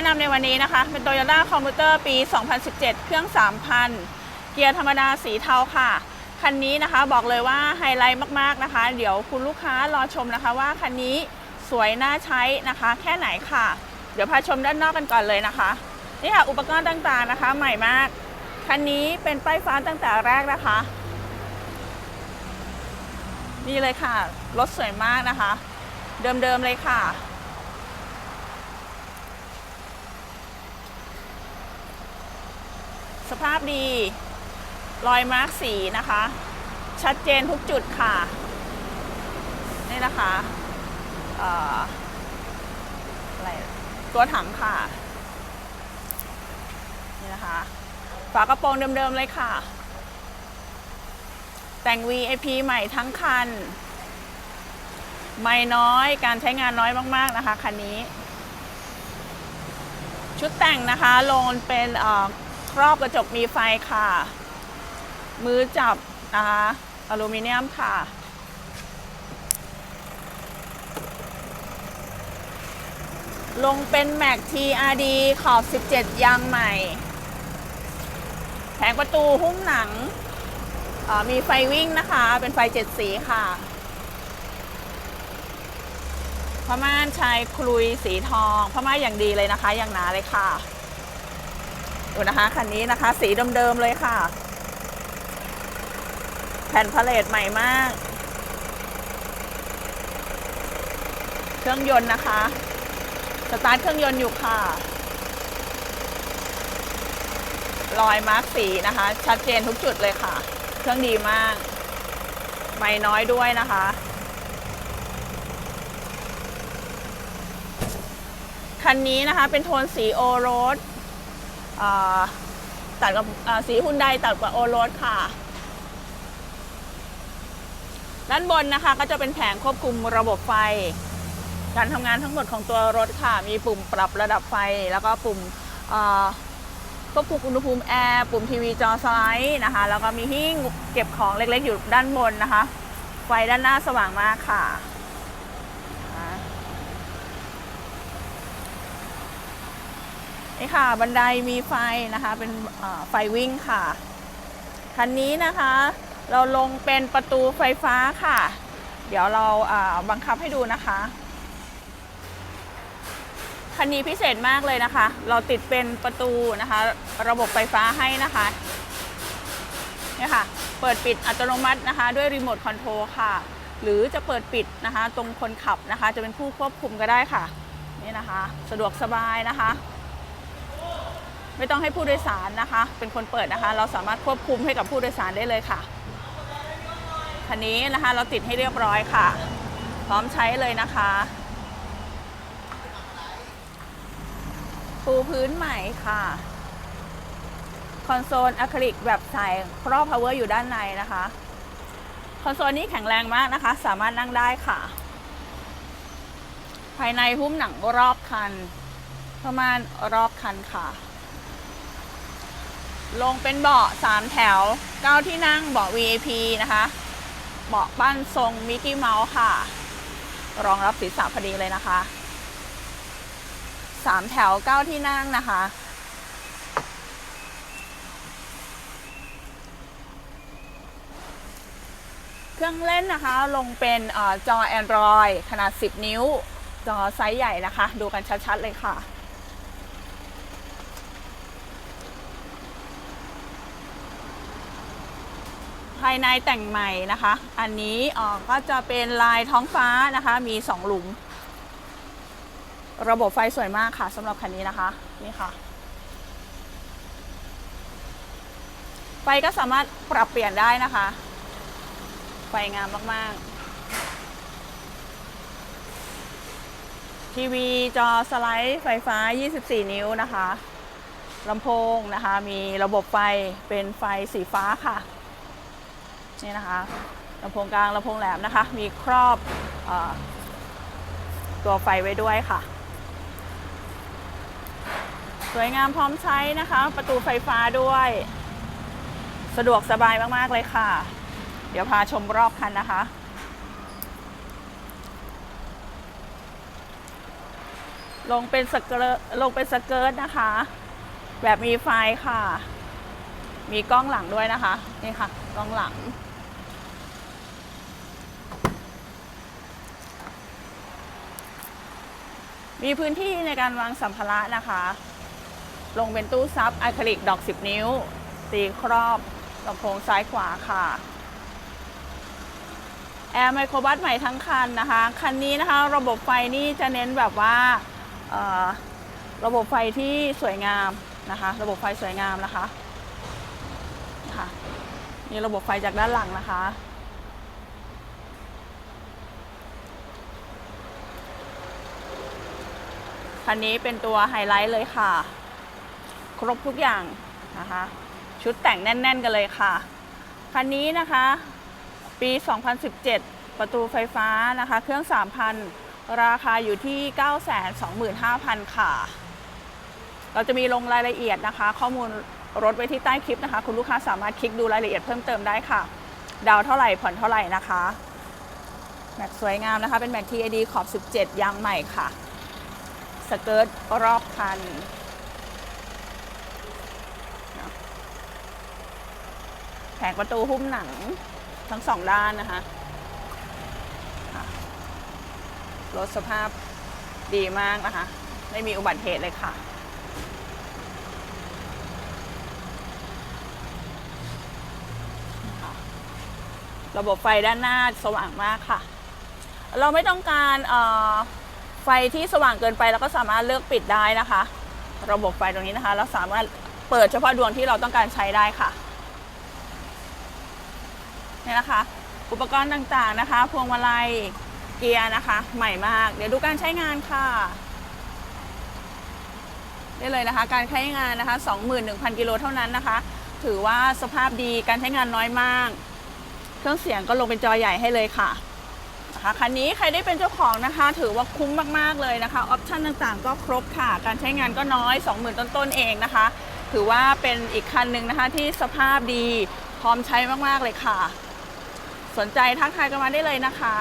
นะนำในวันนี้นะคะ เป็น Toyota Commuter ปี 2017 เครื่อง 3,000 เกียร์ธรรมดาสีเทาค่ะ คันนี้นะคะบอกเลยว่าไฮไลท์มากๆนะคะ เดี๋ยวคุณลูกค้ารอชมนะคะว่าคันนี้สวยน่าใช้นะคะ แค่ไหนค่ะ เดี๋ยวพาชมด้านนอกกันก่อนเลยนะคะ นี่ค่ะอุปกรณ์ต่างๆนะคะ ใหม่มาก คันนี้เป็นป้ายฟ้าตั้งแต่แรกนะคะ นี่เลยค่ะ รถสวยมากนะคะ เดิมๆเลยค่ะ สภาพดี รอยมาร์กสีนะคะ ชัดเจนทุกจุดค่ะ นี่นะคะอออะไรตัวถังค่ะ นี่นะคะ ฝากระโปรงเดิมๆเลยค่ะ แต่ง VIP ใหม่ทั้งคัน ไม่น้อยการใช้งานน้อยมาก ๆ นะคะ คันนี้ ชุดแต่งนะคะลงเป็นเอ่อ ครอบกระจกมีไฟค่ะ มือจับนะคะอลูมิเนียมค่ะ ลงเป็นแม็ก TRD ขอบ 17 ยางใหม่ แผงประตูหุ้มหนัง มีไฟวิ่งนะคะ เป็นไฟเจ็ดสีค่ะพม่านชายคลุยสีทองพม่านอย่างดีเลยนะคะ อย่างหนาเลยค่ะ ดูนะคะคันนี้นะคะ สีเดิมๆเลยค่ะ แผ่นพาเลตใหม่มาก เครื่องยนต์นะคะ สตาร์ทเครื่องยนต์อยู่ค่ะ รอยมาร์กสีนะคะ ชัดเจนทุกจุดเลยค่ะ เครื่องดีมากไม่น้อยด้วยนะคะคันนี้นะคะเป็นโทนสีโอโรส ตัดกับสีฮุนไดตัดกับโอโรสค่ะ ด้านบนนะคะก็จะเป็นแผงควบคุมระบบไฟ การทำงานทั้งหมดของตัวรถค่ะ มีปุ่มปรับระดับไฟ แล้วก็ปุ่มควบคุมอุณหภูมิแอร์ ปุ่มทีวีจอสไลด์นะคะ แล้วก็มีหิ้งเก็บของเล็กๆอยู่ด้านบนนะคะ ไฟด้านหน้าสว่างมากค่ะอ่า นี่ค่ะบันไดมีไฟนะคะเป็นไฟวิ่งค่ะ คันนี้นะคะ เราลงเป็นประตูไฟฟ้าค่ะ เดี๋ยวเราบังคับให้ดูนะคะ คันนี้พิเศษมากเลยนะคะ เราติดเป็นประตูนะคะ ระบบไฟฟ้าให้นะคะนี่ค่ะเปิดปิดอัตโนมัตินะคะ ด้วยรีโมทคอนโทรลค่ะ หรือจะเปิดปิดนะคะ ตรงคนขับนะคะ จะเป็นผู้ควบคุมก็ได้ค่ะ นี่นะคะ สะดวกสบายนะคะ ไม่ต้องให้ผู้โดยสารนะคะ เป็นคนเปิดนะคะ เราสามารถควบคุมให้กับผู้โดยสารได้เลยค่ะคันนี้นะคะเราติดให้เรียบร้อยค่ะ พร้อมใช้เลยนะคะปูพื้นใหม่ค่ะคอนโซลอะคริลิกแบบใสครอบพาวเวอร์อยู่ด้านในนะคะคอนโซลนี้แข็งแรงมากนะคะ สามารถนั่งได้ค่ะ ภายในหุ้มหนังรอบคัน ประมาณรอบคันค่ะ ลงเป็นเบาะ3แถว 9 ที่นั่งเบาะ VIP นะคะ เบาะปั้นทรงมิกกี้เมาส์ค่ะ รองรับศีรษะพอดีเลยนะคะสามแถวเก้าที่นั่งนะคะ เครื่องเล่นนะคะลงเป็นเออจอ Android ขนาด 10 นิ้ว จอไซส์ใหญ่นะคะ ดูกันชัดๆเลยค่ะ ภายในแต่งใหม่นะคะ อันนี้เอ่อก็จะเป็นลายท้องฟ้านะคะ มี 2 หลุม ระบบไฟสวยมากค่ะสำหรับคันนี้นะคะ นี่ค่ะ ไฟก็สามารถปรับเปลี่ยนได้นะคะ ไฟงามมาก ๆทีวีจอสไลด์ไฟฟ้า 24 นิ้วนะคะ ลำโพงนะคะ มีระบบไฟเป็นไฟสีฟ้าค่ะ นี่นะคะลำโพงกลางลำโพงแหลมนะคะ มีครอบอตัวไฟไว้ด้วยค่ะ สวยงามพร้อมใช้นะคะ ประตูไฟฟ้าด้วย สะดวกสบายมาก ๆ เลยค่ะ เดี๋ยวพาชมรอบคันนะคะลงเป็นสเกิร์ตลงเป็นสเกิร์ตนะคะ แบบมีไฟค่ะ มีกล้องหลังด้วยนะคะ นี่ค่ะ กล้องหลัง มีพื้นที่ในการวางสัมภาระนะคะ ลงเป็นตู้ซับอะคริลิกดอก 10 นิ้ว ตีครอบลำโพงซ้ายขวาค่ะ แอร์ไมโครบัสใหม่ทั้งคันนะคะ คันนี้นะคะ ระบบไฟนี่จะเน้นแบบว่าระบบไฟที่สวยงามนะคะ ระบบไฟสวยงามนะคะค่ะนี่ระบบไฟจากด้านหลังนะคะ คันนี้เป็นตัวไฮไลท์เลยค่ะ ครบทุกอย่างนะคะ ชุดแต่งแน่น ๆ กันเลยค่ะ คันนี้นะคะ ปี 2017 ประตูไฟฟ้านะคะ เครื่อง 3,000 ราคาอยู่ที่ 925,000 ค่ะ เราจะมีลงรายละเอียดนะคะ ข้อมูลรถไว้ที่ใต้คลิปนะคะ คุณลูกค้าสามารถคลิกดูรายละเอียดเพิ่มเติมได้ค่ะ ดาวเท่าไหร่ผ่อนเท่าไหร่นะคะ แม็กสวยงามนะคะ เป็นแม็ก TAD ขอบ 17 ยางใหม่ค่ะ สเกิร์ตรอบคันแผงประตูหุ้มหนังทั้งสองด้านนะคะรถสภาพดีมากนะคะ ไม่มีอุบัติเหตุเลยค่ะ ระบบไฟด้านหน้าสว่างมากค่ะ เราไม่ต้องการเอ่อ ไฟที่สว่างเกินไปเราก็สามารถเลือกปิดได้นะคะ ระบบไฟตรงนี้นะคะ เราสามารถเปิดเฉพาะดวงที่เราต้องการใช้ได้ค่ะนี่นะคะ อุปกรณ์ต่างๆนะคะ พวงมาลัยเกียร์นะคะ ใหม่มาก เดี๋ยวดูการใช้งานค่ะได้เลยนะคะ การใช้งานนะคะ 21,000 กิโลเท่านั้นนะคะ ถือว่าสภาพดีการใช้งานน้อยมาก เครื่องเสียงก็ลงเป็นจอใหญ่ให้เลยค่ะ นะคะคันนี้ใครได้เป็นเจ้าของนะคะ ถือว่าคุ้มมากๆเลยนะคะออปชันต่างๆ ก็ครบค่ะ การใช้งานก็น้อย 20,000 ต้นๆเองนะคะ ถือว่าเป็นอีกคันหนึ่งนะคะที่สภาพดีพร้อมใช้มากๆเลยค่ะ สนใจทักทายกันมาได้เลยนะคะ